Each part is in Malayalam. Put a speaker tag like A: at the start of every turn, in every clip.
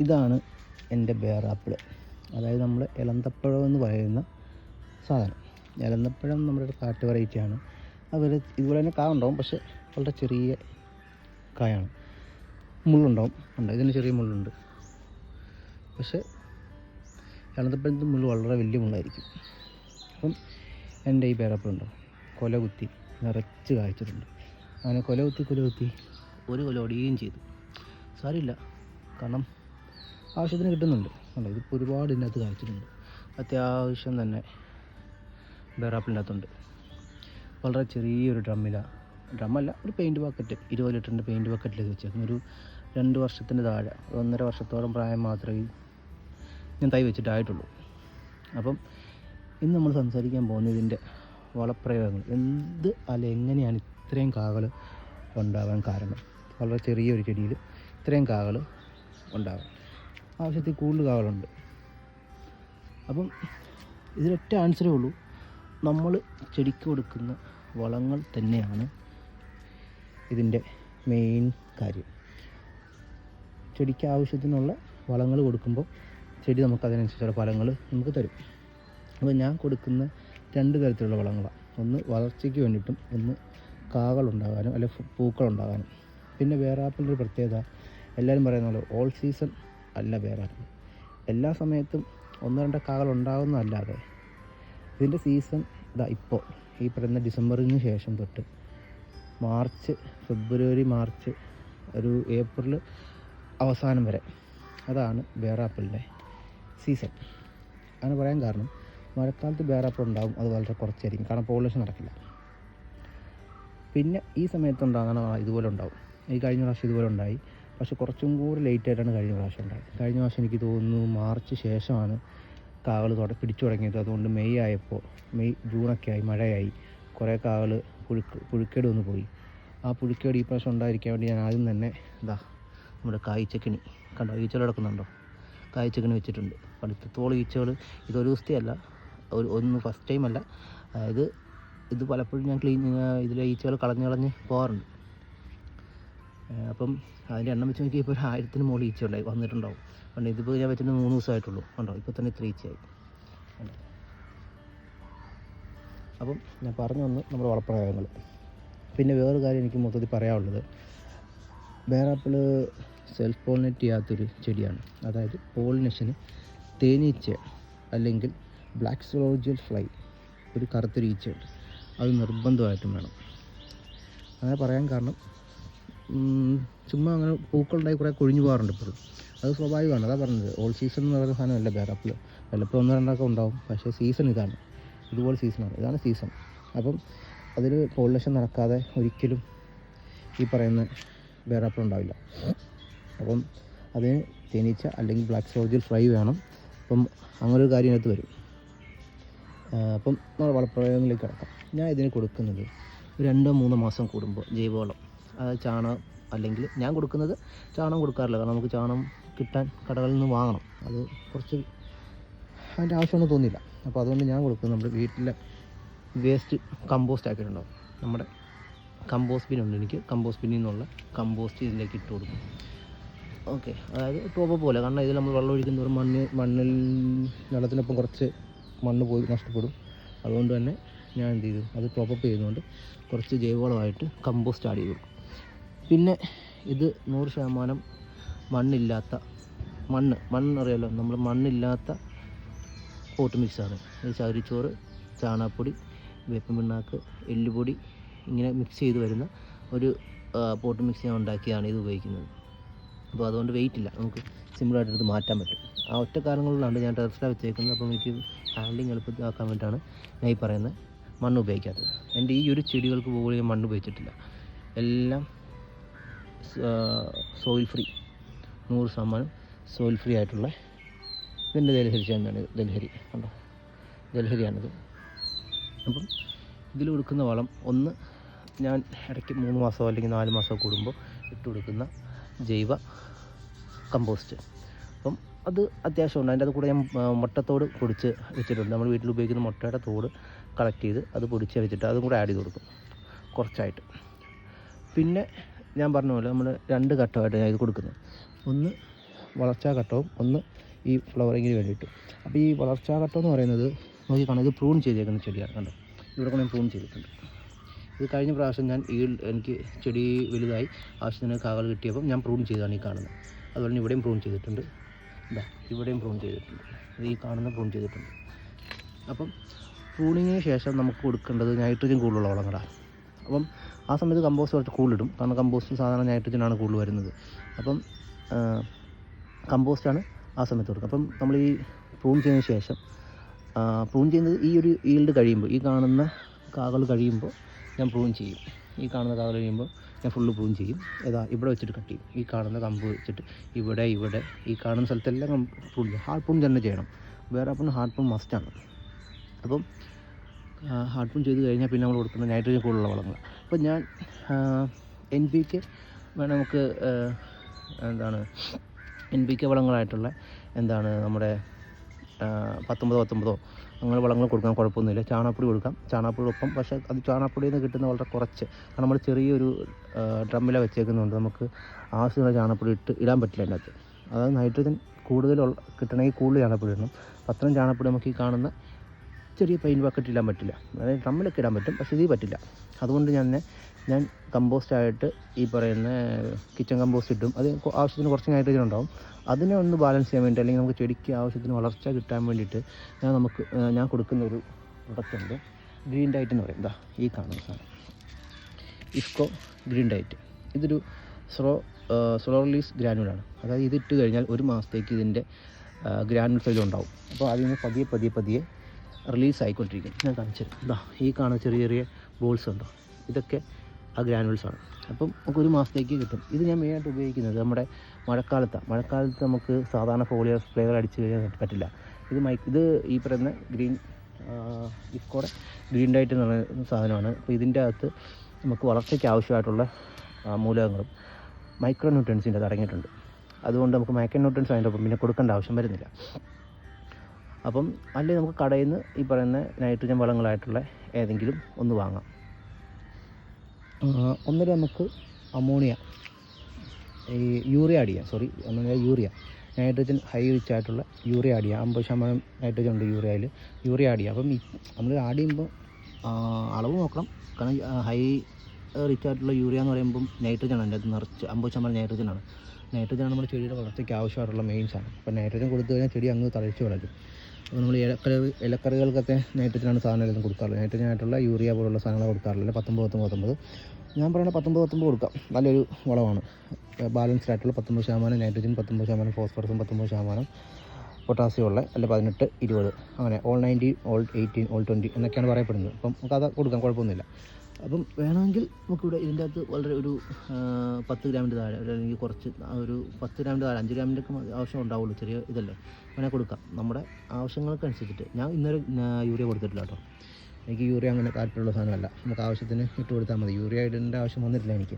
A: ഇതാണ് എന്റെ ബേറാപ്പിൾ അതായത് നമ്മൾ ഇലന്തപ്പഴം എന്ന് പറയുന്ന സാധനം. ഇലന്തപ്പഴം നമ്മുടെ ഒരു കാട്ട് വെറൈറ്റിയാണ് അവർ ഇതുപോലെ തന്നെ കാ ഉണ്ടാവും പക്ഷേ വളരെ ചെറിയ കായാണ്. മുള്ളുണ്ടാവും. ഉണ്ട് ഇതിന് ചെറിയ മുള്ളുണ്ട്. പക്ഷേ ഇളന്തപ്പഴത്തിന് മുള്ള് വളരെ വലിയ മുള്ളായിരിക്കും. അപ്പം എന്റെ ഈ പേരപ്പഴുണ്ടോ കൊല കുത്തി നിറച്ച് കായ്ച്ചിട്ടുണ്ട്. അങ്ങനെ കൊല കുത്തി കൊല കുത്തി ഒരു കൊല ഒടിയുകയും ചെയ്തു. സാരമില്ല. കാരണം ആവശ്യത്തിന് കിട്ടുന്നുണ്ട്. അല്ല ഇതിപ്പോൾ ഒരുപാട് ഇതിനകത്ത് കാണിച്ചിട്ടുണ്ട്. അത്യാവശ്യം തന്നെ ബെറാപ്പിന്റെ അകത്തുണ്ട് വളരെ ചെറിയൊരു ഡ്രമ്മിലാണ് ഡ്രമ്മല്ല ഒരു പെയിന്റ് ബക്കറ്റ് ഇരുപത് ലിറ്ററിന്റെ പെയിന്റ് ബക്കറ്റിലേക്ക് വെച്ചേക്കുന്നു. ഒരു രണ്ട് വർഷത്തിന്റെ താഴെ ഒന്നര വർഷത്തോളം പ്രായം മാത്രമേ ഞാൻ തൈ വെച്ചിട്ടായിട്ടുള്ളൂ. അപ്പം ഇന്ന് നമ്മൾ സംസാരിക്കാൻ പോകുന്ന ഇതിന്റെ വളപ്രയോഗങ്ങൾ. എന്ത് അല്ല എങ്ങനെയാണ് ഇത്രയും കാകൾ ഉണ്ടാവാൻ കാരണം? വളരെ ചെറിയൊരു ചെടിയിൽ ഇത്രയും കാകൾ ഉണ്ടാവാൻ. ആവശ്യത്തിൽ കൂടുതൽ കാവലുണ്ട്. അപ്പം ഇതിലൊറ്റ ആൻസറേ ഉള്ളൂ. നമ്മൾ ചെടിക്ക് കൊടുക്കുന്ന വളങ്ങൾ തന്നെയാണ് ഇതിന്റെ മെയിൻ കാര്യം. ചെടിക്ക് ആവശ്യത്തിനുള്ള വളങ്ങൾ കൊടുക്കുമ്പോൾ ചെടി നമുക്ക് അതിനനുസരിച്ചുള്ള ഫലങ്ങൾ നമുക്ക് തരും. അപ്പോൾ ഞാൻ കൊടുക്കുന്ന രണ്ട് തരത്തിലുള്ള വളങ്ങളാണ് ഒന്ന് വളർച്ചയ്ക്ക് വേണ്ടിയിട്ടും ഒന്ന് കാകളുണ്ടാകാനും പൂക്കൾ പൂക്കളുണ്ടാകാനും. പിന്നെ വേറെ ആപ്പിന്റെ ഒരു പ്രത്യേകത എല്ലാവരും പറയുന്ന പോലെ ഓൾ സീസൺ അല്ല വേറാപ്പിൾ എല്ലാ സമയത്തും ഒന്നോ രണ്ട് കാകൾ ഉണ്ടാകുന്നതല്ലാതെ ഇതിന്റെ സീസൺ ഇതാ ഇപ്പോൾ ഈ പറയുന്ന ഡിസംബറിന് ശേഷം തൊട്ട് മാർച്ച് ഫെബ്രുവരി മാർച്ച് ഒരു ഏപ്രിൽ അവസാനം വരെ അതാണ് ബേറാപ്പിളിന്റെ സീസൺ. അങ്ങനെ പറയാൻ കാരണം മഴക്കാലത്ത് ബേറാപ്പിൾ ഉണ്ടാകും അത് വളരെ കുറച്ചായിരിക്കും കാരണം പോളിനേഷൻ നടക്കില്ല. പിന്നെ ഈ സമയത്ത് ഉണ്ടാകുന്ന ഇതുപോലെ ഉണ്ടാവും. ഈ കഴിഞ്ഞ പ്രാവശ്യം ഇതുപോലെ ഉണ്ടായി. പക്ഷെ കുറച്ചും കൂടി ലേറ്റായിട്ടാണ് കഴിഞ്ഞ പ്രാവശ്യം ഉണ്ടായത്. കഴിഞ്ഞ പ്രാവശ്യം എനിക്ക് തോന്നുന്നു മാർച്ച് ശേഷമാണ് കാവൽ തുട പിടിച്ചു തുടങ്ങിയത്. അതുകൊണ്ട് മെയ് ആയപ്പോൾ മെയ് ജൂണൊക്കെ ആയി മഴയായി. കുറേ കാവൽ പുഴുക്ക് പുഴുക്കേട് വന്ന് പോയി. ആ പുഴുക്കേട് ഈ പ്രാവശ്യം ഉണ്ടായിരിക്കാൻ വേണ്ടി ഞാൻ ആദ്യം തന്നെ ഇതാ നമ്മുടെ കായ്ച്ചക്കിണി കണ്ടോ? ഈച്ചകൾ കിടക്കുന്നുണ്ടോ? കായ്ച്ചക്കിണി വെച്ചിട്ടുണ്ട്. പടുത്തത്തോളം ഈച്ചകൾ ഇതൊരു ദിവസത്തെയല്ല ഒരു ഒന്ന് ഫസ്റ്റ് ടൈമല്ല അതായത് ഇത് പലപ്പോഴും ഞാൻ ക്ലീൻ ഇതിലെ ഈച്ചകൾ കളഞ്ഞ് കളഞ്ഞ് പോകാറുണ്ട്. അപ്പം അതിന്റെ എണ്ണം വെച്ച് നോക്കിയപ്പോൾ ഒരു ആയിരത്തിന് മുകളിൽ ഈച്ച ഉണ്ടായി വന്നിട്ടുണ്ടാവും. കാരണം ഇതിപ്പോൾ ഞാൻ വെച്ചിട്ട് മൂന്ന് ദിവസമായിട്ടുള്ളൂ. കണ്ടോ ഇപ്പോൾ തന്നെ ഇത്ര ഈച്ചയായി. അപ്പം ഞാൻ പറഞ്ഞു വന്ന് നമ്മുടെ വളപ്രയോഗങ്ങൾ. പിന്നെ വേറൊരു കാര്യം എനിക്ക് മൊത്തത്തിൽ പറയാനുള്ളത്. ബേറാപ്പിൾ സെൽഫ് പോളിനേറ്റ് ചെയ്യാത്തൊരു ചെടിയാണ്. അതായത് പോളിനേഷന് തേനീച്ച അല്ലെങ്കിൽ ബ്ലാക്ക് സോളോജിയൽ ഫ്ലൈ ഒരു കറുത്തൊരു ഈച്ചയുണ്ട്. അത് നിർബന്ധമായിട്ടും വേണം. അങ്ങനെ പറയാൻ കാരണം ചുമ്മാ അങ്ങനെ പൂക്കളുണ്ടായി കുറേ കൊഴിഞ്ഞു പോകാറുണ്ട് ഇപ്പോഴും. അത് സ്വാഭാവികമാണ് അതാ പറഞ്ഞത്. ഓൾ സീസൺ എന്ന് പറയുന്ന സാധനമല്ല ബേറാപ്പിൾ വല്ലപ്പോൾ ഒന്ന് രണ്ടൊക്കെ ഉണ്ടാവും. പക്ഷേ സീസൺ ഇതാണ്. ഇതുപോലെ സീസണാണ് ഇതാണ് സീസൺ അപ്പം അതിൽ പോളിനേഷൻ നടക്കാതെ ഒരിക്കലും ഈ പറയുന്ന ബേറാപ്പിൾ ഉണ്ടാവില്ല. അപ്പം അതിന് തേനീച്ച അല്ലെങ്കിൽ ബ്ലാക്ക് സോൾജിൽ ഫ്രൈ വേണം. അപ്പം അങ്ങനെ ഒരു കാര്യം അതിനകത്ത് വരും. അപ്പം നമ്മൾ വളപ്രയോഗങ്ങളിലേക്ക് കിടക്കാം. ഞാൻ ഇതിന് കൊടുക്കുന്നത് രണ്ടോ മൂന്നോ മാസം കൂടുമ്പോൾ ജൈവവളം. ചാണകം അല്ലെങ്കിൽ ഞാൻ കൊടുക്കുന്നത് ചാണകം കൊടുക്കാറില്ല. കാരണം നമുക്ക് ചാണകം കിട്ടാൻ കടകളിൽ നിന്ന് വാങ്ങണം. അത് കുറച്ച് അതിന്റെ ആവശ്യമൊന്നും തോന്നിയില്ല. അപ്പോൾ അതുകൊണ്ട് ഞാൻ കൊടുക്കുന്നത് നമ്മുടെ വീട്ടിലെ വേസ്റ്റ് കമ്പോസ്റ്റ് ആക്കിയിട്ടുണ്ടാവും. നമ്മുടെ കമ്പോസ്റ്റ് ബിന്നുണ്ട് എനിക്ക് കമ്പോസ്റ്റ് ബിന്നിൽ നിന്നുള്ള കമ്പോസ്റ്റ് ഇതിലേക്ക് ഇട്ട് കൊടുക്കും. ഓക്കെ. അതായത് ടോപ്പ് പോലെ. കാരണം ഇതിൽ നമ്മൾ വെള്ളം ഒഴിക്കുന്നതോറും മണ്ണ് മണ്ണിൽ വെള്ളത്തിനൊപ്പം കുറച്ച് മണ്ണ് പോയി നഷ്ടപ്പെടും. അതുകൊണ്ട് തന്നെ ഞാൻ എന്ത് ചെയ്തു? അത് ടോപ്പ് അപ്പ് ചെയ്തുകൊണ്ട് കുറച്ച് ജൈവവളമായിട്ട് കമ്പോസ്റ്റ് ആഡ് ചെയ്തു പിന്നെ ഇത് നൂറ് ശതമാനം മണ്ണില്ലാത്ത മണ്ണ്. മണ്ണറിയാലോ നമ്മൾ മണ്ണില്ലാത്ത ഓട്ട് മിക്സാണ് ഇത് ചകിരിച്ചോറ് ചാണകപ്പൊടി വേപ്പൻ പിണ്ണാക്ക് എല്ലുപൊടി ഇങ്ങനെ മിക്സ് ചെയ്ത് വരുന്ന ഒരു പോട്ട് മിക്സ് ഞാൻ ഉണ്ടാക്കിയാണ് ഇത് ഉപയോഗിക്കുന്നത്. അപ്പോൾ അതുകൊണ്ട് വെയിറ്റ് ഇല്ല. നമുക്ക് സിമ്പിളായിട്ട് എടുത്ത് മാറ്റാൻ പറ്റും. ആ ഒറ്റ കാരണങ്ങളിലാണ് ഞാൻ ടെറസിലാണ് വെച്ചേക്കുന്നത്. അപ്പോൾ എനിക്ക് ഹാൻഡിലിങ് എളുപ്പത്തിലാക്കാൻ വേണ്ടിയിട്ടാണ് ഞാൻ ഈ പറയുന്നത് മണ്ണ് ഉപയോഗിക്കാത്തത്. എന്റെ ഈ ഒരു ചെടികൾക്ക് പോലും ഞാൻ മണ്ണ് ഉപയോഗിച്ചിട്ടില്ല. എല്ലാം സോയിൽ ഫ്രീ നൂറ് ശതമാനം സോയിൽ ഫ്രീ ആയിട്ടുള്ള ഇതിന്റെ ദലഹരി ഇത് ദലഹരി കണ്ടോ? ദലഹരിയാണിത് അപ്പം ഇതിൽ കൊടുക്കുന്ന വളം ഒന്ന് ഞാൻ ഇടയ്ക്ക് മൂന്ന് മാസമോ അല്ലെങ്കിൽ നാല് മാസമോ കൂടുമ്പോൾ ഇട്ട് കൊടുക്കുന്ന ജൈവ കമ്പോസ്റ്റ് അപ്പം അത് അത്യാവശ്യമുണ്ട് അതിന്റെ അത് കൂടെ ഞാൻ മുട്ടത്തോട് പൊടിച്ച് വെച്ചിട്ടുണ്ട്. നമ്മൾ വീട്ടിൽ ഉപയോഗിക്കുന്ന മുട്ടയുടെ തോട് കളക്ട് ചെയ്ത് അത് പൊടിച്ച് വെച്ചിട്ട് അതും കൂടെ ആഡ് ചെയ്ത് കൊടുക്കും കുറച്ചായിട്ട്. പിന്നെ ഞാൻ പറഞ്ഞ പോലെ നമ്മൾ രണ്ട് ഘട്ടമായിട്ട് ഞാൻ ഇത് കൊടുക്കുന്നത്. ഒന്ന് വളർച്ചാ ഘട്ടവും ഒന്ന് ഈ ഫ്ലവറിങ്ങിന് വേണ്ടിയിട്ട്. അപ്പോൾ ഈ വളർച്ചാ ഘട്ടം എന്ന് പറയുന്നത് നോക്കി കാണാം ഇത് പ്രൂൺ ചെയ്തേക്കുന്ന ചെടിയാണ് കണ്ടോ? ഇവിടെ ഞാൻ പ്രൂൺ ചെയ്തിട്ടുണ്ട്. ഇത് കഴിഞ്ഞ പ്രാവശ്യം ഞാൻ ഈ എനിക്ക് ചെടി വലുതായി ആവശ്യത്തിന് കാകൾ കിട്ടിയപ്പം ഞാൻ പ്രൂൺ ചെയ്താണ് ഈ കാണുന്നത്. അതുപോലെ തന്നെ ഇവിടെയും പ്രൂൺ ചെയ്തിട്ടുണ്ട്. ഇതാ ഇവിടെയും പ്രൂൺ ചെയ്തിട്ടുണ്ട്. ഈ കാണുന്ന പ്രൂൺ ചെയ്തിട്ടുണ്ട്. അപ്പം പ്രൂണിങ്ങിന് ശേഷം നമുക്ക് കൊടുക്കേണ്ടത് നൈട്രജൻ കൂടുതലുള്ള വളങ്ങളാണ്. അപ്പം ആ സമയത്ത് കമ്പോസ്റ്റ് കുറച്ച് കൂടുതലിടും. കാരണം കമ്പോസ്റ്റ് സാധാരണ നൈട്രജനാണ് കൂടുതൽ വരുന്നത്. അപ്പം കമ്പോസ്റ്റാണ് ആ സമയത്ത് കൊടുക്കുക. അപ്പം നമ്മൾ ഈ പ്രൂൺ ചെയ്തതിന് ശേഷം പ്രൂൺ ചെയ്യുന്നത് ഈ ഒരു ഈൽഡ് കഴിയുമ്പോൾ ഈ കാണുന്ന കാകൾ കഴിയുമ്പോൾ ഞാൻ പ്രൂൺ ചെയ്യും. ഈ കാണുന്ന കാകൾ കഴിയുമ്പോൾ ഞാൻ ഫുള്ള് പ്രൂൺ ചെയ്യും. ഏതാ ഇവിടെ വെച്ചിട്ട് കട്ട് ചെയ്യും. ഈ കാണുന്ന കമ്പ് വെച്ചിട്ട് ഇവിടെ ഇവിടെ ഈ കാണുന്ന സ്ഥലത്തെല്ലാം പ്രൂൺ ചെയ്യും. ഹാർഡ് പ്രൂൺ തന്നെ ചെയ്യണം. വേറെ അപ്പം ഹാർഡ് പ്രൂൺ മസ്റ്റാണ് അപ്പം ഹാർഡ് പ്രൂൺ ചെയ്ത് കഴിഞ്ഞാൽ പിന്നെ നമ്മൾ കൊടുക്കുന്ന നൈട്രജൻ കൂടുതലുള്ള വളങ്ങൾ. അപ്പം ഞാൻ എൻ പി കെ നമുക്ക് എന്താണ് എൻ പി കെ വളങ്ങളായിട്ടുള്ള എന്താണ് നമ്മുടെ പത്തൊമ്പതോ പത്തൊമ്പതോ അങ്ങനെ വളങ്ങൾ കൊടുക്കാൻ കുഴപ്പമൊന്നുമില്ല. ചാണകപ്പൊടി കൊടുക്കാം. ചാണകപ്പൊടിയൊപ്പം പക്ഷേ അത് ചാണകപ്പൊടിയിൽ നിന്ന് കിട്ടുന്ന വളരെ കുറച്ച് നമ്മൾ ചെറിയൊരു ഡ്രമ്മിലാണ് വെച്ചേക്കുന്നതുകൊണ്ട് നമുക്ക് ആവശ്യമുള്ള ചാണകപ്പൊടി ഇട്ട് ഇടാൻ പറ്റില്ല അതിനകത്ത്. അതായത് നൈട്രജൻ കൂടുതലുള്ള കിട്ടണമെങ്കിൽ കൂടുതൽ ചാണകപ്പൊടി ഇടണം. അത്രയും ചാണകപ്പൊടി നമുക്ക് ഈ കാണുന്ന ചെറിയ പെയിൻ ബക്കറ്റ് ഇടാൻ പറ്റില്ല. അതായത് തമ്മിലൊക്കെ ഇടാൻ പറ്റും പക്ഷേ ഇതിൽ പറ്റില്ല. അതുകൊണ്ട് ഞാൻ ഞാൻ കമ്പോസ്റ്റായിട്ട് ഈ പറയുന്ന കിച്ചൺ കമ്പോസ്റ്റ് ഇട്ടും അത് ആവശ്യത്തിന് കുറച്ച് നൈട്രജൻ ഉണ്ടാവും. അതിനെ ഒന്ന് ബാലൻസ് ചെയ്യാൻ വേണ്ടി അല്ലെങ്കിൽ നമുക്ക് ചെടിക്ക് ആവശ്യത്തിന് വളർച്ച കിട്ടാൻ വേണ്ടിയിട്ട് ഞാൻ നമുക്ക് ഞാൻ കൊടുക്കുന്ന ഒരു പ്രൊഡക്റ്റ് ഉണ്ട്. ഗ്രീൻ ഡയറ്റ് എന്ന് പറയും. എന്താ ഈ കാണുന്ന സാധനം. ഇഫ്കോ ഗ്രീൻ ഡയറ്റ് ഇതൊരു സ്ലോ സ്ലോ റിലീസ് ഗ്രാനുവലാണ് അതായത് ഇതിട്ട് കഴിഞ്ഞാൽ ഒരു മാസത്തേക്ക് ഇതിന്റെ ഗ്രാനുൾസ് അതിൽ ഉണ്ടാവും. അപ്പോൾ അതിൽ നിന്ന് പതിയെ പതിയെ പതിയെ റിലീസ് ആയിക്കൊണ്ടിരിക്കും ഞാൻ കാണിച്ചു ഇതാ ഈ കാണുന്ന ചെറിയ ചെറിയ ബോൾസ് ഉണ്ടോ? ഇതൊക്കെ ആ ഗ്രാനുവൽസ് ആണ്. അപ്പം നമുക്ക് ഒരു മാസത്തേക്ക് കിട്ടും. ഇത് ഞാൻ മെയിനായിട്ട് ഉപയോഗിക്കുന്നത് നമ്മുടെ മഴക്കാലത്താണ് മഴക്കാലത്ത് നമുക്ക് സാധാരണ ഫോളിയർ സ്പ്രേകൾ അടിച്ചു കഴിഞ്ഞാൽ പറ്റില്ല. ഇത് മൈക്ക് ഇത് ഈ പറയുന്ന ഗ്രീൻ ഇഫ്കോടെ ഗ്രീൻ ഡൈറ്റ് എന്ന് പറയുന്ന സാധനമാണ്. അപ്പോൾ ഇതിന്റെ അകത്ത് നമുക്ക് വളർച്ചയ്ക്ക് ആവശ്യമായിട്ടുള്ള മൂലകങ്ങളും മൈക്രോ ന്യൂട്രൻസിന്റെ അടങ്ങിയിട്ടുണ്ട്. അതുകൊണ്ട് നമുക്ക് മൈക്രോ ന്യൂട്രൻസ് അതിന്റെ ഒപ്പം പിന്നെ കൊടുക്കേണ്ട ആവശ്യം വരുന്നില്ല. അപ്പം അല്ലെങ്കിൽ നമുക്ക് കടയിൽ നിന്ന് ഈ പറയുന്ന നൈട്രജൻ വളങ്ങളായിട്ടുള്ള ഏതെങ്കിലും ഒന്ന് വാങ്ങാം. ഒന്നര നമുക്ക് അമോണിയ ഈ യൂറിയ ആഡ് ചെയ്യാം സോറി ഒന്നര യൂറിയ നൈട്രജൻ ഹൈ റിച്ച് ആയിട്ടുള്ള യൂറിയ ആഡ് ചെയ്യാം അമ്പത് ശതമാനം നൈട്രജൻ ഉണ്ട് യൂറിയയിൽ യൂറിയ ആഡ് ചെയ്യാം അപ്പം നമ്മൾ ആഡ് ചെയ്യുമ്പോൾ അളവ് നോക്കണം. കാരണം ഹൈ റിച്ച് ആയിട്ടുള്ള യൂറിയ എന്ന് പറയുമ്പം നൈട്രജൻ ആണ്. അതിന്റെ നിറച്ച് അമ്പത് ശതമാനം നൈട്രജൻ ആണ്. നമ്മുടെ ചെടിയുടെ വളർച്ചയ്ക്ക് ആവശ്യമായിട്ടുള്ള മെയിൻസ് ആണ്. അപ്പോൾ നൈട്രജൻ കൊടുത്തു കഴിഞ്ഞാൽ ചെടി അങ്ങ് തളിച്ച് വളരും. അപ്പോൾ നമ്മൾ ഇലക്കറി ഇലക്കറികൾക്കൊക്കെ നൈട്രജനാണ് സാധനം എല്ലാം കൊടുക്കാറുള്ളത് നൈട്രജനായിട്ടുള്ള യൂറിയ പോലുള്ള സാധനങ്ങൾ കൊടുക്കാറില്ല പത്തൊമ്പത് പത്തൊമ്പത് പത്തൊമ്പത്. ഞാൻ പറയുന്നത് പത്തൊമ്പത് പത്തൊമ്പത് കൊടുക്കാം. നല്ലൊരു വളമാണ്. ബാലൻസ്ഡ് ആയിട്ടുള്ള പത്തൊമ്പത് ശതമാനം നൈട്രജൻ പത്തൊമ്പത് ശതമാനം ഫോസ്ഫറസും പത്തൊമ്പത് ശതമാനം പൊട്ടാസ്യം ഉള്ള അല്ല പതിനെട്ട് ഇരുപത്. അങ്ങനെ all nineteen all eighteen all twenty എന്നൊക്കെയാണ് പറയപ്പെടുന്നത്. അപ്പം നമുക്ക് അത് കൊടുക്കാം കുഴപ്പമൊന്നുമില്ല. അപ്പം വേണമെങ്കിൽ നമുക്കിവിടെ ഇതിന്റെ അകത്ത് വളരെ ഒരു പത്ത് ഗ്രാമിന്റെ താഴെ അല്ലെങ്കിൽ കുറച്ച് ഒരു പത്ത് ഗ്രാമിന്റെ താഴെ അഞ്ച് ഗ്രാമിന്റെ ഒക്കെ ആവശ്യം ഉണ്ടാവുള്ളൂ ചെറിയ ഇതല്ലേ? അങ്ങനെ കൊടുക്കാം. നമ്മുടെ ആവശ്യങ്ങൾക്ക് അനുസരിച്ചിട്ട് ഞാൻ ഇന്നൊരു യൂറിയ കൊടുത്തിട്ടില്ല കേട്ടോ. എനിക്ക് യൂറിയ അങ്ങനെ താല്പര്യമുള്ള സാധനമല്ല. നമുക്ക് ആവശ്യത്തിന് ഇട്ട് കൊടുത്താൽ മതി. യൂറിയ ഇടേണ്ട ആവശ്യം വന്നിട്ടില്ല എനിക്ക്.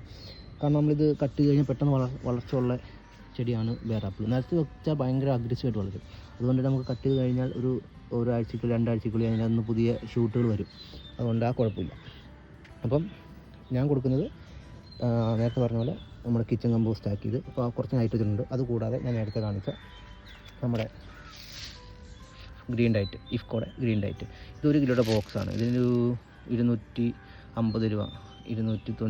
A: കാരണം നമ്മളിത് കട്ട് കഴിഞ്ഞാൽ പെട്ടെന്ന് വള വളർച്ചയുള്ള ചെടിയാണ് ബേറാപ്പിൾ നിലത്ത് വെച്ചാൽ ഭയങ്കര അഗ്രസീവായിട്ട് വളരും. അതുകൊണ്ട് നമുക്ക് കട്ട് ചെയ്ത് കഴിഞ്ഞാൽ ഒരു ഒരാഴ്ചക്കുള്ളിൽ രണ്ടാഴ്ചക്കുള്ളിൽ അതിനകത്ത് പുതിയ ഷൂട്ടുകൾ വരും. അതുകൊണ്ട് ആ കുഴപ്പമില്ല. അപ്പം ഞാൻ കൊടുക്കുന്നത് നേരത്തെ പറഞ്ഞ പോലെ നമ്മുടെ കിച്ചൺ കമ്പോസ്റ്റ് ആക്കിയത്. അപ്പോൾ കുറച്ച് നൈട്രജൻ ഉണ്ട്. അതുകൂടാതെ ഞാൻ നേരത്തെ കാണിച്ച നമ്മുടെ ഗ്രീൻ ഡയറ്റ് ഇഫ്കോടെ ഗ്രീൻ ഡയറ്റ് ഇതൊരു കിലോയുടെ ബോക്സാണ് ഇതിനൊരു ഇരുന്നൂറ്റി അമ്പത് രൂപ ഇരുന്നൂറ്റി തൊ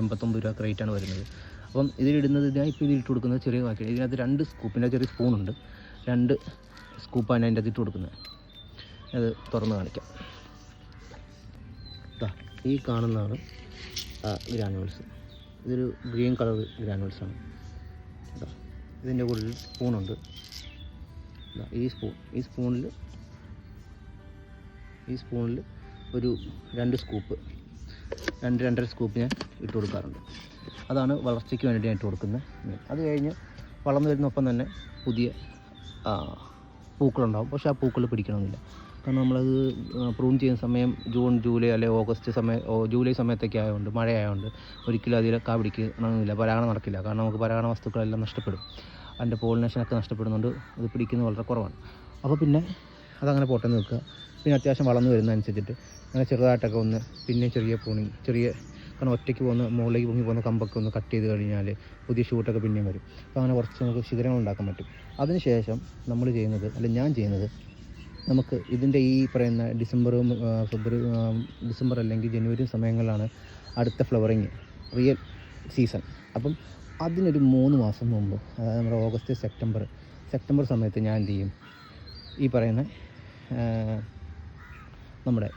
A: എൺപത്തൊമ്പത് രൂപ റേറ്റാണ് വരുന്നത്. അപ്പം ഇതിലിടുന്നത് ഞാൻ ഇപ്പോൾ ഇതിലിട്ട് കൊടുക്കുന്നത് ചെറിയ വാക്കിയാണ് ഇതിനകത്ത് രണ്ട് സ്കൂപ്പിന്റെ ചെറിയ സ്പൂണുണ്ട് രണ്ട് സ്കൂപ്പാണ് അതിന്റെ അകത്ത് ഇട്ട് കൊടുക്കുന്നത്. അത് തുറന്ന് കാണിക്കാം. ഈ കാണുന്നതാണ് ഗ്രാനുവൽസ് ഇതൊരു ഗ്രീൻ കളർ ഗ്രാനുവൽസാണ് ഇതിന്റെ കൂടെ സ്പൂണുണ്ട് ഈ സ്പൂൺ ഈ സ്പൂണിൽ ഈ സ്പൂണിൽ ഒരു രണ്ട് സ്കൂപ്പ് രണ്ട് രണ്ടര സ്കൂപ്പ് ഞാൻ ഇട്ട് കൊടുക്കാറുണ്ട്. അതാണ് വളർച്ചയ്ക്ക് വേണ്ടി ഞാൻ ഇട്ട് കൊടുക്കുന്നത്. അത് കഴിഞ്ഞ് വളർന്നു വരുന്നൊപ്പം തന്നെ പുതിയ പൂക്കളുണ്ടാകും പക്ഷേ ആ പൂക്കൾ പിടിക്കണമെന്നില്ല. കാരണം നമ്മളത് പ്രൂൺ ചെയ്യുന്ന സമയം ജൂൺ ജൂലൈ അല്ലെ ഓഗസ്റ്റ് സമയം ജൂലൈ സമയത്തൊക്കെ ആയതുകൊണ്ട് മഴ ആയതുകൊണ്ട് ഒരിക്കലും അതിൽ കാ പിടിക്കണമെന്നില്ല പരാഗണം നടക്കില്ല. കാരണം നമുക്ക് പരാഗണ വസ്തുക്കളെല്ലാം നഷ്ടപ്പെടും. അതിന്റെ പോളിനേഷനൊക്കെ നഷ്ടപ്പെടുന്നുണ്ട്. അത് പിടിക്കുന്നത് വളരെ കുറവാണ്. അപ്പോൾ പിന്നെ അതങ്ങനെ പോട്ടെ നിൽക്കുക. പിന്നെ അത്യാവശ്യം വളർന്നു വരുന്നതനുസരിച്ചിട്ട് അങ്ങനെ ചെറുതായിട്ടൊക്കെ ഒന്ന് പിന്നെ ചെറിയ പൂണി ചെറിയ കാരണം ഒറ്റയ്ക്ക് പോകുന്ന മുകളിലേക്ക് പൊങ്ങി പോകുന്ന കമ്പൊക്കെ ഒന്ന് കട്ട് ചെയ്ത് കഴിഞ്ഞാൽ പുതിയ ഷൂട്ടൊക്കെ പിന്നെയും വരും. അപ്പോൾ അങ്ങനെ കുറച്ച് നമുക്ക് ശിഖരങ്ങൾ ഉണ്ടാക്കാൻ പറ്റും. അതിനുശേഷം നമ്മൾ ചെയ്യുന്നത് അല്ലെങ്കിൽ ഞാൻ ചെയ്യുന്നത് നമുക്ക് ഇതിന്റെ ഈ പറയുന്ന ഡിസംബറും ഫെബ്രുവരി ഡിസംബർ അല്ലെങ്കിൽ ജനുവരി സമയങ്ങളിലാണ് അടുത്ത ഫ്ലവറിങ് റിയൽ സീസൺ അപ്പം അതിനൊരു മൂന്ന് മാസം മുമ്പ് അതായത് നമ്മുടെ ഓഗസ്റ്റ് സെപ്റ്റംബർ സെപ്റ്റംബർ സമയത്ത് ഞാൻ എന്ത് ചെയ്യും? ഈ പറയുന്ന നമ്മുടെ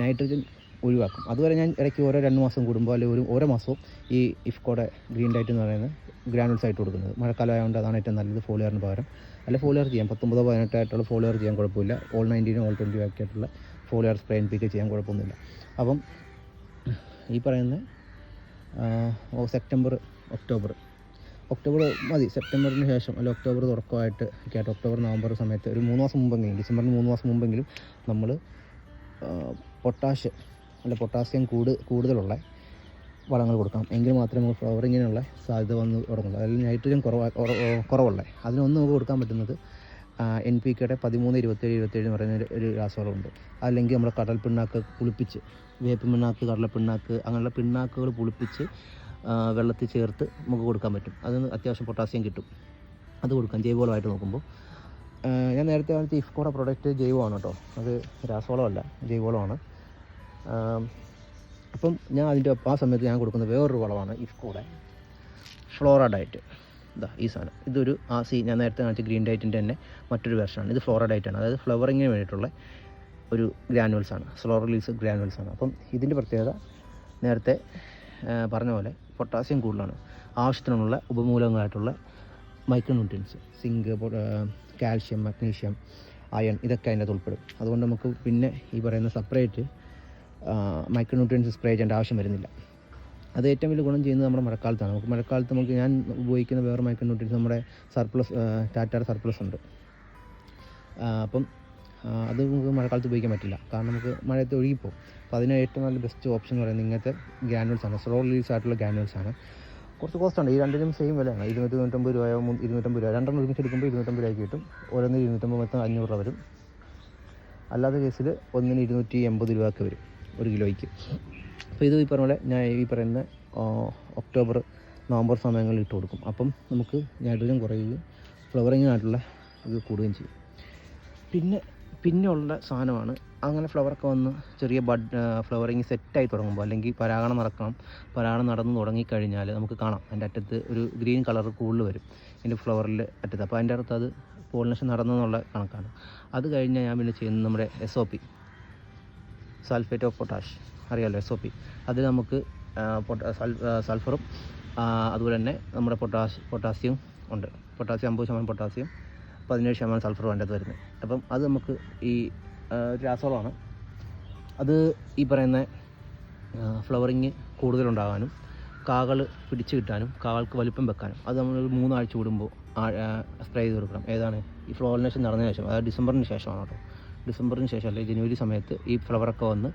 A: നൈട്രജൻ ഒഴിവാക്കും. അതുവരെ ഞാൻ ഇടയ്ക്ക് ഓരോ രണ്ട് മാസം കൂടുമ്പോൾ അല്ലെങ്കിൽ ഒരു ഓരോ മാസവും ഈ ഇഫ്കോടെ ഗ്രീൻ ഡയറ്റ് എന്ന് പറയുന്നത് ഗ്രാനുൾസ് ആയിട്ട് കൊടുക്കുന്നത്. മഴക്കാലം ആയതുകൊണ്ട് അതാണ് ഏറ്റവും നല്ലത് ഫോളിയറിന് പകരം. അല്ല ഫോളിയർ ചെയ്യാം. പത്തൊമ്പതോ പതിനെട്ടായിട്ടുള്ള ഫോളിയർ ചെയ്യാൻ കുഴപ്പമില്ല. ഓൾ നയന്റീനും ഓൾ ട്വന്റി ആക്കിയിട്ടുള്ള ഫോളിയർ സ്പ്രേ എൻ പി ചെയ്യാൻ കുഴപ്പമൊന്നുമില്ല. അപ്പം ഈ പറയുന്ന സെപ്റ്റംബർ ഒക്ടോബർ. ഒക്ടോബർ മതി സെപ്റ്റംബറിന് ശേഷം അല്ല ഒക്ടോബർ തുടക്കമായിട്ട് ഒക്കെ ആയിട്ട് ഒക്ടോബർ നവംബർ സമയത്ത് ഒരു മൂന്ന് മാസം മുമ്പെങ്കിലും ഡിസംബറിന് മൂന്ന് മാസം മുമ്പെങ്കിലും നമ്മൾ പൊട്ടാഷ് അല്ല പൊട്ടാസ്യം കൂട് കൂടുതലുള്ള വളങ്ങൾ കൊടുക്കണം. എങ്കിൽ മാത്രമേ നമുക്ക് ഫ്ലവറിങ്ങിനുള്ള സാധ്യത വന്ന് തുടങ്ങുള്ളൂ. അതിൽ നൈട്രജൻ കുറവ് കുറവുള്ള. അതിനൊന്നും നമുക്ക് കൊടുക്കാൻ പറ്റുന്നത് എൻ പി കെയുടെ പതിമൂന്ന് ഇരുപത്തേഴ് ഇരുപത്തേഴ് എന്ന് പറയുന്ന ഒരു- രാസവളമുണ്ട്. അല്ലെങ്കിൽ നമ്മുടെ കടൽ പിണ്ണാക്ക് പുളിപ്പിച്ച് വേപ്പ് പിണ്ണാക്ക് കടല പിണ്ണാക്ക് അങ്ങനെയുള്ള പിണ്ണാക്കുകൾ പുളിപ്പിച്ച് വെള്ളത്തിൽ ചേർത്ത് നമുക്ക് കൊടുക്കാൻ പറ്റും. അതിന് അത്യാവശ്യം പൊട്ടാസ്യം കിട്ടും. അത് കൊടുക്കാം. ജൈവവളമായിട്ട് നോക്കുമ്പോൾ. ഞാൻ നേരത്തെ കാണിച്ച ഇഫ്കോടെ പ്രൊഡക്റ്റ് ജൈവമാണ് കേട്ടോ. അത് രാസവളമല്ല ജൈവവളമാണ്. അപ്പം ഞാൻ അതിന്റെ ആ സമയത്ത് ഞാൻ കൊടുക്കുന്ന വേറൊരു വളമാണ് ഇഫ്കോടെ ഫ്ലോറ ഡയറ്റ് ഇതാ ഈ സാധനം. ഇതൊരു ആ സി ഞാൻ നേരത്തെ കാണിച്ച ഗ്രീൻ ഡയറ്റിന്റെ തന്നെ മറ്റൊരു വെർഷനാണ്. ഇത് ഫ്ലോറ ഡയറ്റാണ് അതായത് ഫ്ലവറിങ്ങിന് വേണ്ടിയിട്ടുള്ള ഒരു ഗ്രാനുവൽസ് ആണ് സ്ലോ റിലീസ് ഗ്രാനുവൽസ് ആണ് അപ്പം ഇതിന്റെ പ്രത്യേകത നേരത്തെ പറഞ്ഞ പോലെ പൊട്ടാസ്യം കൂടുതലാണ്. ആവശ്യത്തിനുള്ള ഉപമൂലങ്ങളായിട്ടുള്ള micro nutrients zinc calcium magnesium iron ഇതൊക്കെ അതിന്റെ അത് ഉൾപ്പെടും. അതുകൊണ്ട് നമുക്ക് പിന്നെ ഈ പറയുന്ന സെപ്പറേറ്റ് മൈക്രോ ന്യൂട്രിയൻസ് സ്പ്രേ ചെയ്യേണ്ട ആവശ്യം വരുന്നില്ല. അത് ഏറ്റവും വലിയ ഗുണം ചെയ്യുന്നത് നമ്മുടെ മഴക്കാലത്താണ്. നമുക്ക് മഴക്കാലത്ത് നമുക്ക് ഞാൻ ഉപയോഗിക്കുന്ന വേറെ മയക്കം ന്യൂട്രിയൻസ് നമ്മുടെ സർപ്ലസ് ടാറ്റാർ സർപ്ലസ് ഉണ്ട്. അപ്പം അത് നമുക്ക് മഴക്കാലത്ത് ഉപയോഗിക്കാൻ പറ്റില്ല. കാരണം നമുക്ക് മഴയത്ത് ഒഴുകിപ്പോകും അപ്പോൾ അതിന് ഏറ്റവും നല്ല ബെസ്റ്റ് ഓപ്ഷൻ എന്ന് പറയുന്നത് ഇങ്ങനത്തെ ഗ്രാനുവൽസ് ആണ്. സ്ലോ റിലീസ് ആയിട്ടുള്ള ഗ്രാനുവൽസ് ആണ്. കുറച്ച് കോസ്റ്റ് ഉണ്ട്. ഈ രണ്ടിനും സെയിം വിലയാണ് ഇരുന്നൂറ്റി തൊണ്ണൂറ്റൊമ്പത് രൂപയോ ഇരുന്നൂറ്റമ്പത് രൂപ രണ്ടെണ്ണം ഒരുമിച്ച് എടുക്കുമ്പോൾ ഇരുന്നൂറ്റമ്പത് രൂപയ്ക്ക് കിട്ടും. ഓരോന്ന് ഇരുന്നൂറ്റമ്പത് മൊത്തം അഞ്ഞൂറ് രൂപ വരും. അല്ലാത്ത കേസിൽ ഒന്നിന് ഇരുന്നൂറ്റി എൺപത് രൂപയൊക്കെ വരും ഒരു കിലോയ്ക്ക്. അപ്പോൾ ഇത് ഈ പറഞ്ഞ പോലെ ഞാൻ ഈ പറയുന്ന ഒക്ടോബർ നവംബർ സമയങ്ങളിൽ ഇട്ട് കൊടുക്കും. അപ്പം നമുക്ക് നൈട്രജൻ കുറയുകയും ആയിട്ടുള്ള ഇത് കൂടുകയും ചെയ്യും. പിന്നെ പിന്നെ ഉള്ള സാധനമാണ് അങ്ങനെ ഫ്ലവറൊക്കെ വന്ന് ചെറിയ ബഡ് ഫ്ലവറിങ് സെറ്റായി തുടങ്ങുമ്പോൾ അല്ലെങ്കിൽ പരാഗണം നടക്കണം പരാഗണം നടന്ന് തുടങ്ങിക്കഴിഞ്ഞാൽ നമുക്ക് കാണാം. അതിന്റെ അറ്റത്ത് ഒരു ഗ്രീൻ കളർ കൂടുതൽ വരും എന്റെ ഫ്ലവറിൽ അറ്റത്ത്. അപ്പോൾ അതിന്റെ അകത്ത് അത് പോളിനേഷൻ നടന്നെന്നുള്ള കണക്കാണ്. അത് കഴിഞ്ഞാൽ ഞാൻ പിന്നെ ചെയ്യുന്നത് നമ്മുടെ S O P sulphate of potash അറിയാമല്ലോ എസ് ഒ പി അതിൽ നമുക്ക് സൾഫറും അതുപോലെ തന്നെ നമ്മുടെ പൊട്ടാഷ് പൊട്ടാസ്യം ഉണ്ട്. പൊട്ടാസ്യം അമ്പത് ശതമാനം പൊട്ടാസ്യം പതിനേഴ് ശതമാനം സൾഫറും അതിന്റെ അകത്ത് വരുന്നത്. അപ്പം അത് നമുക്ക് ഈ രാസവളമാണ്. അത് ഈ പറയുന്ന ഫ്ലവറിങ് കൂടുതലുണ്ടാകാനും കാകൾ പിടിച്ചു കിട്ടാനും കാകൾക്ക് വലിപ്പം വെക്കാനും അത് നമ്മൾ മൂന്നാഴ്ച കൂടുമ്പോൾ സ്പ്രേ ചെയ്ത് കൊടുക്കണം. ഏതാണ്? ഈ ഫ്ലോറിനേഷൻ നടന്നതിന് ശേഷം അതായത് ഡിസംബറിന് ശേഷമാണ് കേട്ടോ. ഡിസംബറിന് ശേഷം അല്ലെങ്കിൽ ജനുവരി സമയത്ത് ഈ ഫ്ലവറൊക്കെ വന്ന്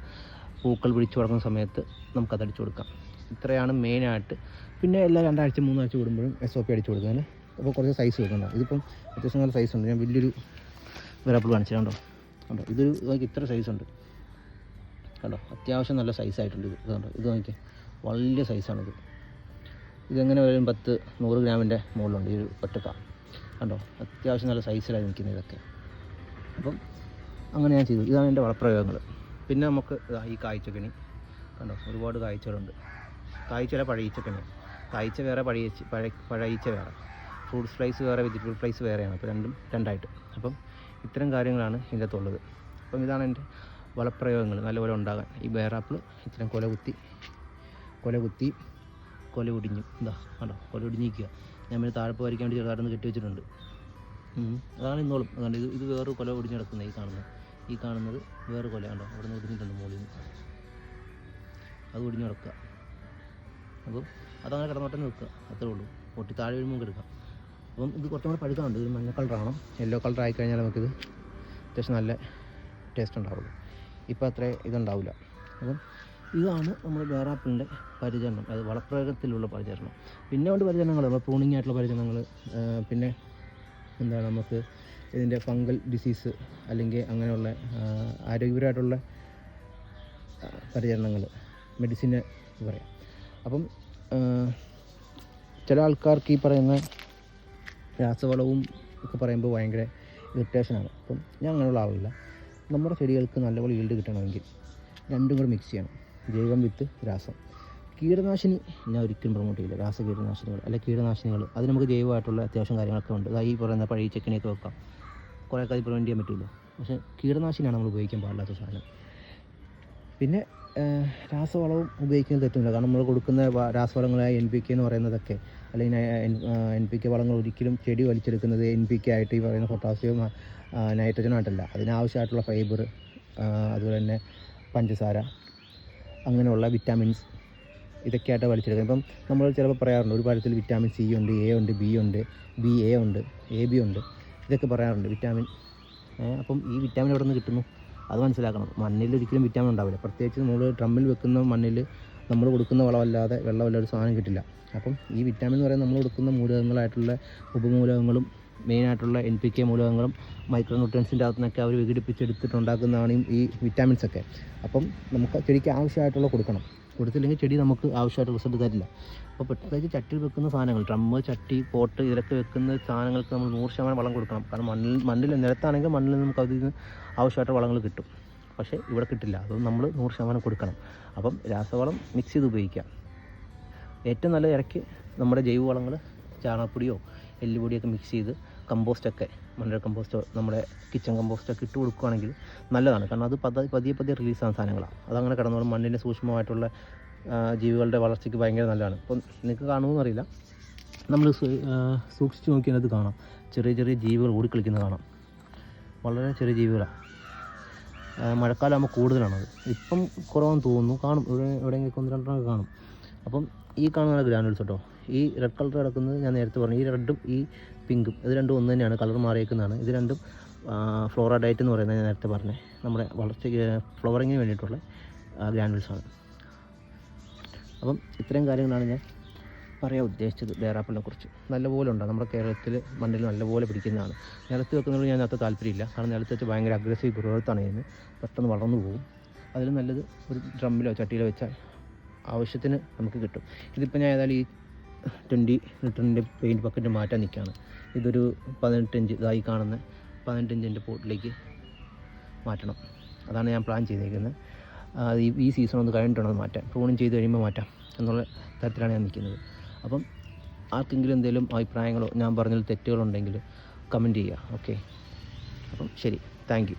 A: പൂക്കൾ പിടിച്ചു തുടങ്ങുന്ന സമയത്ത് നമുക്കത് അടിച്ചു കൊടുക്കാം. ഇത്രയാണ് മെയിനായിട്ട് പിന്നെ എല്ലാ രണ്ടാഴ്ച മൂന്നാഴ്ച കൂടുമ്പോഴും എസ് ഒ പി അടിച്ചു കൊടുക്കാൻ അപ്പോൾ കുറച്ച് സൈസ് വെക്കണ്ട? ഇതിപ്പം അത്യാവശ്യം നല്ല സൈസ് ഉണ്ട്. ഞാൻ വലിയൊരു വിറപ്പിൾ കാണിച്ചിട്ടുണ്ടോ കണ്ടോ? ഇതൊരു ഇത്ര സൈസ് ഉണ്ട്. കണ്ടോ? അത്യാവശ്യം നല്ല സൈസായിട്ടുണ്ട് ഇത്. കണ്ടോ? ഇത് നോക്കി. വലിയ സൈസാണിത് ഇതെങ്ങനെ വരും? പത്ത് നൂറ് ഗ്രാമിന്റെ മുകളിലുണ്ട് ഈ ഒരു ഒറ്റക്ക. കണ്ടോ? അത്യാവശ്യം നല്ല സൈസിലായി നിൽക്കുന്നത് ഇതൊക്കെ. അപ്പം അങ്ങനെ ഞാൻ ചെയ്തു. ഇതാണ് എന്റെ വളപ്രയോഗങ്ങൾ. പിന്നെ നമുക്ക് ഈ കായ്ച്ചക്കണി. കണ്ടോ? ഒരുപാട് കായ്ച്ചകളുണ്ട്. കായ്ച്ചല പഴയിച്ചക്കണി കായ്ച്ച വേറെ പഴയ പഴ പഴയിച്ച വേറെ. ഫ്രൂട്ട്സ് ഫ്ലൈസ് വേറെ വെജിറ്റബിൾ ഫ്ലൈസ് വേറെയാണ്. അപ്പോൾ രണ്ടും രണ്ടായിട്ട്. അപ്പം ഇത്തരം കാര്യങ്ങളാണ് ഇതിന്റെ അകത്തുള്ളത് അപ്പം ഇതാണ് എന്റെ വളപ്രയോഗങ്ങൾ. നല്ലപോലെ ഉണ്ടാകാൻ. ഈ ബേറാപ്പിൾ ഇത്തരം കൊല കുത്തി കൊല കുത്തി കൊല ഒടിഞ്ഞു. എന്താ കണ്ടോ? കൊല ഒടിഞ്ഞിരിക്കുക. ഞാൻ പിന്നെ താഴെ വരയ്ക്കാൻ വേണ്ടി ചെറുതായിട്ടൊന്ന് കെട്ടി വെച്ചിട്ടുണ്ട് അതാണ് ഇന്നോളും. അതുകൊണ്ട് ഇത് ഇത് വേറൊരു കൊല ഒടിഞ്ഞു കിടക്കുന്നത് ഈ കാണുന്നത്. ഈ കാണുന്നത് വേറെ കൊല കണ്ടോ? അവിടെ നിന്ന് ഒടിഞ്ഞിട്ടുണ്ട് മുകളിൽ നിന്ന്. അത് ഒടിഞ്ഞു കിടക്കുക അപ്പം അതങ്ങനെ കിടന്നോട്ടം നിൽക്കുക അത്രേ ഉള്ളൂ. പൊട്ടി താഴെ വീഴുമ്പോൾ എടുക്കാം. അപ്പം ഇത് കുറച്ചും കൂടെ പഴുക്കാനുണ്ട് ഇത് മഞ്ഞ കളറാണ് യെല്ലോ കളർ ആയി കഴിഞ്ഞാൽ നമുക്കിത് അത്യാവശ്യം നല്ല ടേസ്റ്റ് ഉണ്ടാവുള്ളൂ. ഇപ്പോൾ അത്രേ ഇതുണ്ടാവില്ല. അപ്പം ഇതാണ് നമ്മൾ വേറാപ്പിളിന്റെ പരിചരണം. അത് വളപ്രയോഗത്തിലുള്ള പരിചരണം. പിന്നെ ഉണ്ട് പരിചരണങ്ങൾ. നമ്മൾ പ്രൂണിങ് ആയിട്ടുള്ള പരിചരണങ്ങൾ. പിന്നെ എന്താണ് നമുക്ക് ഇതിന്റെ ഫംഗൽ ഡിസീസ് അല്ലെങ്കിൽ അങ്ങനെയുള്ള ആരോഗ്യപരമായിട്ടുള്ള പരിചരണങ്ങൾ മെഡിസിന് പറയാം. അപ്പം ചില ആൾക്കാർക്ക് ഈ പറയുന്ന രാസവളവും ഒക്കെ പറയുമ്പോൾ ഭയങ്കര ഇറിറ്റേഷനാണ്. അപ്പം ഞാൻ അങ്ങനെയുള്ള ആളല്ല. നമ്മുടെ ചെടികൾക്ക് നല്ലപോലെ ഈൽഡ് കിട്ടണമെങ്കിൽ രണ്ടും കൂടെ മിക്സ് ചെയ്യണം. ജൈവം വിത്ത് രാസം. കീടനാശിനി ഞാൻ ഒരിക്കലും പ്രൊമോട്ട് ചെയ്യില്ല. രാസ കീടനാശിനികൾ അല്ലെ കീടനാശിനികൾ. അത് നമുക്ക് ജൈവമായിട്ടുള്ള അത്യാവശ്യം കാര്യങ്ങളൊക്കെ ഉണ്ട്. അതായത് ഈ പറയുന്ന പഴയ ചെക്കിനെയൊക്കെ വെക്കാം. കുറേ അത് പ്രിവെന്റ് ചെയ്യാൻ പറ്റുമല്ലോ പക്ഷേ കീടനാശിനിയാണ് നമ്മൾ ഉപയോഗിക്കാൻ പാടില്ലാത്ത സാധനം. പിന്നെ രാസവളവും ഉപയോഗിക്കുന്നത് തെറ്റുമില്ല. കാരണം നമ്മൾ കൊടുക്കുന്ന രാസവളങ്ങളായ എൻ പി കെ എന്ന് പറയുന്നതൊക്കെ അല്ലെങ്കിൽ എൻ പി കെ വളങ്ങൾ ഒരിക്കലും ചെടി വലിച്ചെടുക്കുന്നത് എൻ പി കെ ആയിട്ട് ഈ പറയുന്ന പൊട്ടാസ്യവും നൈട്രജനായിട്ടല്ല അതിനാവശ്യമായിട്ടുള്ള ഫൈബർ അതുപോലെ തന്നെ പഞ്ചസാര അങ്ങനെയുള്ള വിറ്റാമിൻസ് ഇതൊക്കെയായിട്ട് വലിച്ചെടുക്കുക ഇപ്പം നമ്മൾ ചിലപ്പോൾ പറയാറുണ്ട് ഒരു പഴത്തിൽ വിറ്റാമിൻ സി ഉണ്ട് എ ഉണ്ട് ബി ഉണ്ട് ബി എ ഉണ്ട് എ ബി ഉണ്ട്. ഇതൊക്കെ പറയാറുണ്ട് വിറ്റാമിൻ അപ്പം ഈ വിറ്റാമിൻ എവിടെ നിന്ന് കിട്ടുന്നു? അത് മനസ്സിലാക്കണം. മണ്ണിൽ ഒരിക്കലും വിറ്റാമിൻ ഉണ്ടാവില്ല. പ്രത്യേകിച്ച് നമ്മൾ ഡ്രമ്മിൽ വെക്കുന്ന മണ്ണിൽ നമ്മൾ കൊടുക്കുന്ന വളമല്ലാതെ വെള്ളമല്ല ഒരു സാധനം കിട്ടില്ല. അപ്പം ഈ വിറ്റാമിൻ എന്ന് പറയുന്നത് നമ്മൾ കൊടുക്കുന്ന മൂലകങ്ങളായിട്ടുള്ള ഉപമൂലകങ്ങളും മെയിനായിട്ടുള്ള എൻ പി കെ മൂലകങ്ങളും മൈക്രോ ന്യൂട്രിയൻസിന്റെ അകത്തു നിന്നൊക്കെ അവർ വിഘടിപ്പിച്ചെടുത്തിട്ടുണ്ടാക്കുന്നതാണ് ഈ- ഈ വിറ്റാമിൻസ് ഒക്കെ. അപ്പം നമുക്ക് ചെടിക്ക് ആവശ്യമായിട്ടുള്ള കൊടുക്കണം. കൊടുത്തില്ലെങ്കിൽ ചെടി നമുക്ക് ആവശ്യമായിട്ട് റിസൾട്ട് തരില്ല. അപ്പോൾ പ്രത്യേകിച്ച് ചട്ടിയിൽ വെക്കുന്ന സാധനങ്ങൾ ഡ്രമ്മ് ചട്ടി പോട്ട് ഇതിലൊക്കെ വെക്കുന്ന സാധനങ്ങൾക്ക് നമ്മൾ നൂറ് ശതമാനം വളം കൊടുക്കണം. കാരണം മണ്ണിൽ മണ്ണിൽ നിലത്താണെങ്കിൽ മണ്ണിൽ നമുക്ക് അതിൽ നിന്ന് ആവശ്യമായിട്ട് വളങ്ങൾ കിട്ടും. പക്ഷേ ഇവിടെ കിട്ടില്ല. അത് നമ്മൾ നൂറ് ശതമാനം കൊടുക്കണം. അപ്പം രാസവളം മിക്സ് ചെയ്ത് ഉപയോഗിക്കാം ഏറ്റവും നല്ല ഇറക്കി നമ്മുടെ ജൈവവളങ്ങൾ ചാണകപ്പൊടിയോ എല്ലുപൊടിയൊക്കെ മിക്സ് ചെയ്ത് കമ്പോസ്റ്റൊക്കെ മണ്ണിര കമ്പോസ്റ്റോ നമ്മുടെ കിച്ചൺ കമ്പോസ്റ്റൊക്കെ ഇട്ട് കൊടുക്കുകയാണെങ്കിൽ നല്ലതാണ്. കാരണം അത് പത പതിയെ പതിയെ റിലീസാകുന്ന സാധനങ്ങളാണ് അതങ്ങനെ കിടന്നോളും. മണ്ണിന്റെ സൂക്ഷ്മമായിട്ടുള്ള ജീവികളുടെ വളർച്ചയ്ക്ക് ഭയങ്കര നല്ലതാണ്. ഇപ്പം നിങ്ങൾക്ക് കാണുമെന്ന് അറിയില്ല. നമ്മൾ സൂക്ഷിച്ച് നോക്കിയാൽ അത് കാണാം. ചെറിയ ചെറിയ ജീവികൾ ഓടിക്കളിക്കുന്നത് കാണാം. വളരെ ചെറിയ ജീവികളാണ് മഴക്കാലമാകുമ്പോൾ കൂടുതലാണത്. ഇപ്പം കുറവാന്ന് തോന്നുന്നു. കാണും. ഇവിടെ എവിടെയെങ്കിലും ഒന്ന് രണ്ടെണ്ണം കാണും. അപ്പം ഈ കാണുന്ന ഗ്രാനുൾസ് കേട്ടോ. ഈ റെഡ് കളർ കിടക്കുന്നത് ഞാൻ നേരത്തെ പറഞ്ഞു. ഈ റെഡും ഈ പിങ്കും. ഇത് രണ്ടും ഒന്ന് തന്നെയാണ് കളർ മാറിയേക്കുന്നതാണ്. ഇത് രണ്ടും ഫ്ലോറ ഡയറ്റ് എന്ന് പറയുന്നത് ഞാൻ നേരത്തെ പറഞ്ഞത് നമ്മുടെ വളർച്ചയ്ക്ക് ഫ്ലവറിങ്ങിന് വേണ്ടിയിട്ടുള്ള ഗ്രാനുൾസാണ് അപ്പം ഇത്രയും കാര്യങ്ങളാണ് ഞാൻ പറയാൻ ഉദ്ദേശിച്ചത് ബേറാപ്പിളിനെ കുറിച്ച്. നല്ലപോലെ ഉണ്ട്? നമ്മുടെ കേരളത്തിൽ മണ്ണിൽ നല്ലപോലെ പിടിക്കുന്നതാണ്. നിലത്ത് വെക്കുന്നതിന് ഞാൻ അത്ര താല്പര്യമില്ല. കാരണം നിലത്ത് വെച്ച് ഭയങ്കര അഗ്രസീവ് ഗ്രോത്താണ് ചെയ്യുന്നത് പെട്ടെന്ന് വളർന്നു പോകും. അതിൽ നല്ലത് ഒരു ഡ്രമ്മിലോ ചട്ടിയിലോ വെച്ചാൽ ആവശ്യത്തിന് നമുക്ക് കിട്ടും. ഇതിപ്പോൾ ഞാൻ ഏതായാലും ഈ ട്വന്റി ലിറ്ററിന്റെ പെയിന്റ് ബക്കറ്റ് മാറ്റാൻ നിൽക്കുകയാണ് ഇതൊരു പതിനെട്ട് ഇഞ്ച് ഇതായി കാണുന്ന പതിനെട്ട് ഇഞ്ചിന്റെ പോട്ടിലേക്ക് മാറ്റണം. അതാണ് ഞാൻ പ്ലാൻ ചെയ്തേക്കുന്നത് ഈ സീസൺ ഒന്ന് കഴിഞ്ഞിട്ടാണ് മാറ്റാം പ്രൂണിങ് ചെയ്ത് കഴിയുമ്പോൾ മാറ്റാം എന്നുള്ള തരത്തിലാണ് ഞാൻ നിൽക്കുന്നത് അപ്പം ആർക്കെങ്കിലും എന്തെങ്കിലും അഭിപ്രായങ്ങളോ ഞാൻ പറഞ്ഞതിൽ തെറ്റുകളുണ്ടെങ്കിൽ കമന്റ് ചെയ്യുക. ഓക്കെ അപ്പം ശരി. താങ്ക്